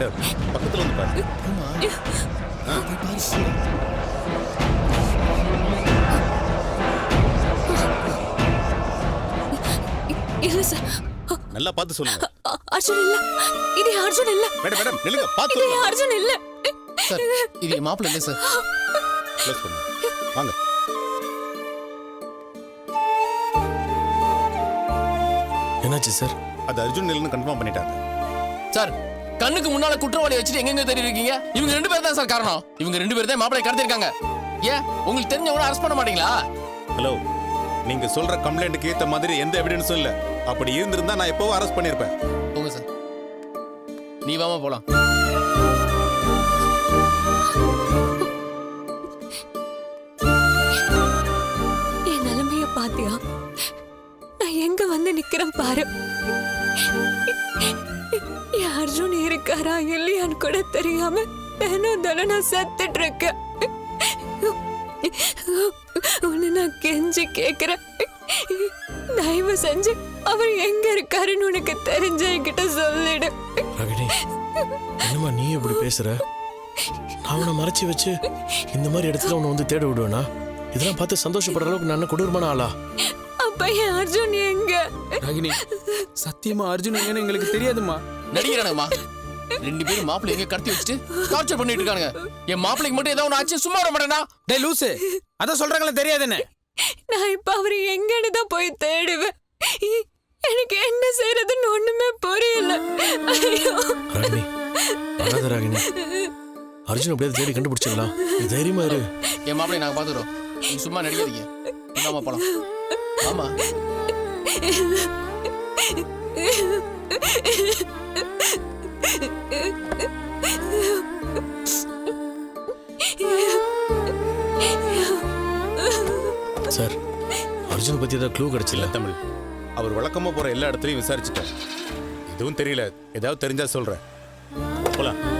இடம் பக்கத்துல வந்து பாரு. இல்ல சார். நல்லா பார்த்து சொல்லுங்க. அர்ஜுன் இல்ல. இது அர்ஜுன் இல்ல. மேடம் மேடம் நில்லுங்க பார்த்து இது அர்ஜுன் இல்ல. சார் இது மாப்பிள்ள இல்ல சார். க்ளோஸ் பண்ணுங்க. வாங்க. என்னாச்சு சார்? அது அர்ஜுன் இல்லைன்னு கன்ஃபார்ம் பண்ணிட்டாங்க. சார் கண்ணுக்கு முன்னால குற்றவாளி வச்சுட்டு எங்கெங்க தேடி இருக்கீங்க இவங்க ரெண்டு பேர் தான் சார் காரணம். இவங்க ரெண்டு பேர் தான் மாப்பிளை கடத்திருக்காங்க. ஏன்? உங்களுக்கு தெரிஞ்சவங்க அரெஸ்ட் பண்ண மாட்டீங்களா? ஹலோ நீங்க சொல்ற கம்ப்ளைண்ட்டுக்கு ஏத்த மாதிரி எந்த எவிடன்ஸும் இல்ல. அப்படி இருந்திருந்தா நான் எப்பவும் அரெஸ்ட் பண்ணிருப்பேன். போங்க சார். நீ வாமா போலாம். என் நிலைமைய பாத்தியா? வந்து நிக்கிறேன் பாரு. என் அர்ஜுன் இருக்காரா இல்லையான்னு கூட தெரியாம தினம் தினம் நான் செத்துட்டு இருக்கேன் உன்னை நான் கெஞ்சி கேக்குறேன். தயவு செஞ்சு அவர் எங்க இருக்காருன்னு உனக்கு தெரிஞ்ச என்கிட்ட சொல்லிடு. ரகினி என்னம்மா நீ இப்படி பேசுற? அவனை மறைச்சு வச்சு இந்த மாதிரி இடத்துல உன்னை வந்து தேட விடுவேனா? இதெல்லாம் பார்த்து சந்தோஷப்படுற அளவுக்கு நான் கொடூரமான ஆளா? என் அர்ஜுன் எங்க? ராகினி சத்தியமா அர்ஜுன் எங்கன்னு எங்களுக்கு தெரியாதுமா நடிக்கிறானுங்கம்மா ரெண்டு பேரும் மாப்பிள்ளை எங்க கடத்தி வச்சுட்டு டார்ச்சர் பண்ணிட்டு இருக்கானுங்க. என் மாப்பிளைக்கு மட்டும் ஏதாவது ஒன்று ஆச்சு? சும்மா விட மாட்டேனா? டேய் லூசு. அதான் சொல்றாங்களே தெரியாதுன்னு. நான் இப்ப அவரை எங்கன்னு தான் போய் தேடுவேன். இ- எனக்கு என்ன செய்யறதுன்னு ஒண்ணுமே புரியல. ராகினி ராகினி. அர்ஜுன் அப்படியே தேடி கண்டுபிடிச்சிடலாம். தைரியமா இரு. என் மாப்பிளை நாங்க பாத்துக்கிறோம் நீ சும்மா நடிக்காதீங்க. போலாம். ஆமா. சார் அர்ஜுன் பத்தி ஏதாவது க்ளூ கிடைச்சில்ல? தமிழ். அவர் வழக்கமா போற எல்லா இடத்துலயும் விசாரிச்சுட்டேன். எதுவும் தெரியல. ஏதாவது தெரிஞ்சா சொல்றேன். போலாம்.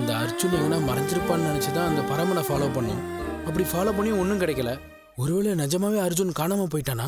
அந்த அர்ஜுன் எங்கன்னா மறைஞ்சிருப்பான்னு நினச்சி தான் அந்த பரமனை ஃபாலோ பண்ணோம். அப்படி ஃபாலோ பண்ணி ஒன்றும் கிடைக்கல. ஒருவேளை நிஜமாவே அர்ஜுன் காணாம போயிட்டானா?